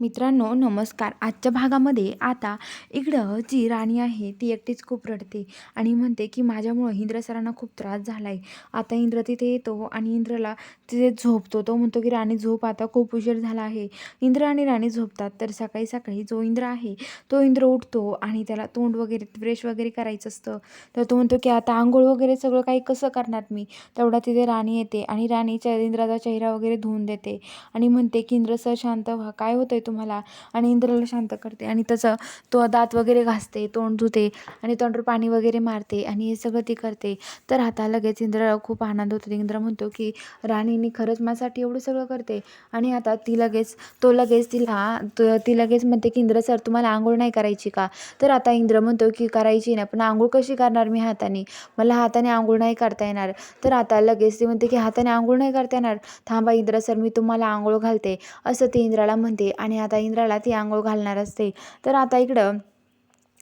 मित्रांनो नमस्कार. आजच्या भागामध्ये आता इकडं जी राणी आहे ती एकटीच खूप रडते आणि म्हणते की माझ्यामुळं इंद्र सरांना खूप त्रास झाला आहे आता इंद्र तिथे येतो आणि इंद्रला तिथे झोपतो. तो म्हणतो की राणी झोप आता. खूप उशीर झाला आहे. इंद्र आणि राणी झोपतात. तर सकाळी सकाळी जो इंद्र आहे तो इंद्र उठतो आणि त्याला तोंड वगैरे ब्रेश वगैरे करायचं असतं. तर तो म्हणतो की आता आंघोळ वगैरे सगळं काही कसं करणार मी? तेवढा तिथे राणी येते आणि राणी इंद्राचा चेहरा वगैरे धुवून देते आणि म्हणते की इंद्र सर शांत व्हा. काय होतं आहे तुम्हाला आणि इंद्राला शांत करते आणि तसं तो दात वगैरे घासते तोंड धुते आणि तोंडावर पाणी वगैरे मारते आणि हे सगळं ती करते. तर आता लगेच इंद्राला खूप आनंद होतो. इंद्र म्हणतो की राणीने खरंच माझ्यासाठी एवढं सगळं करते. आणि आता ती लगेच तो लगेच तिला ती लगेच म्हणते की इंद्र सर तुम्हाला आंघोळ नाही करायची का? तर आता इंद्र म्हणतो की करायची नाही पण आंघोळ कशी करणार मी हाताने? मला हाताने आंघोळ नाही करता येणार. तर आता लगेच ती म्हणते की हाताने आंघोळ नाही करता येणार? थांबा इंद्र सर मी तुम्हाला आंघोळ घालते. असं ती इंद्राला म्हणते आणि आता इंद्राला ती आंघोळ घालणार असते. तर आता इकडं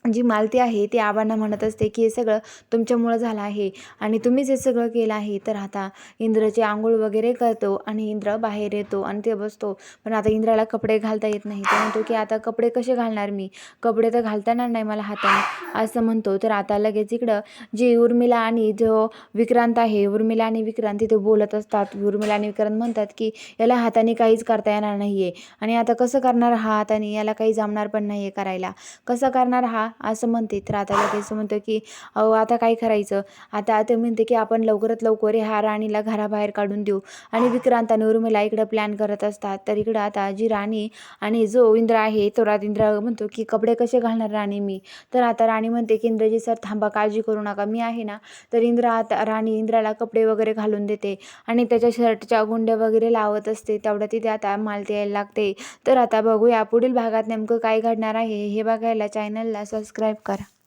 जी मालती आहे ती आबांना म्हणत असते की हे सगळं तुमच्यामुळं झालं आहे आणि तुम्हीच हे सगळं केलं आहे. तर आता इंद्रची आंघोळ वगैरे करतो आणि इंद्र बाहेर येतो आणि ते बसतो. पण आता इंद्राला कपडे घालता येत नाही तो म्हणतो की आता कपडे कसे घालणार मी? कपडे तर घालता येणार नाही मला हाताने. असं म्हणतो. तर आता लगेच इकडं जी उर्मिला आणि जो विक्रांत आहे उर्मिला आणि विक्रांत तिथे बोलत असतात. उर्मिला आणि विक्रांत म्हणतात की याला हाताने काहीच करता येणार नाही आहे आणि आता कसं करणार हा हाताने? याला काही जमणार पण नाही आहे करायला. कसं करणार हा असं म्हणते. तर आता लगेच म्हणतो की अहो आता काय करायचं? आता ते म्हणते की आपण लवकरात लवकर ह्या राणीला घराबाहेर काढून देऊ. आणि विक्रांत आणि उर्मिला इकडं प्लॅन करत असतात. तर इकडं आता जी राणी आणि जो इंद्र आहे तो रात इंद्र म्हणतो की कपडे कसे घालणार राणी मी? तर आता राणी म्हणते की इंद्रजी सर थांबा काळजी करू नका. मी आहे ना. तर इंद्र आता राणी इंद्राला कपडे वगैरे घालून देते. आणि त्याच्या शर्टच्या गुंड्या वगैरे लावत असते. तेवढ्या तिथे आता मालती यायला लागते. तर आता बघूया पुढील भागात नेमकं काय घडणार आहे हे बघायला चॅनलला सबस्क्राईब करा.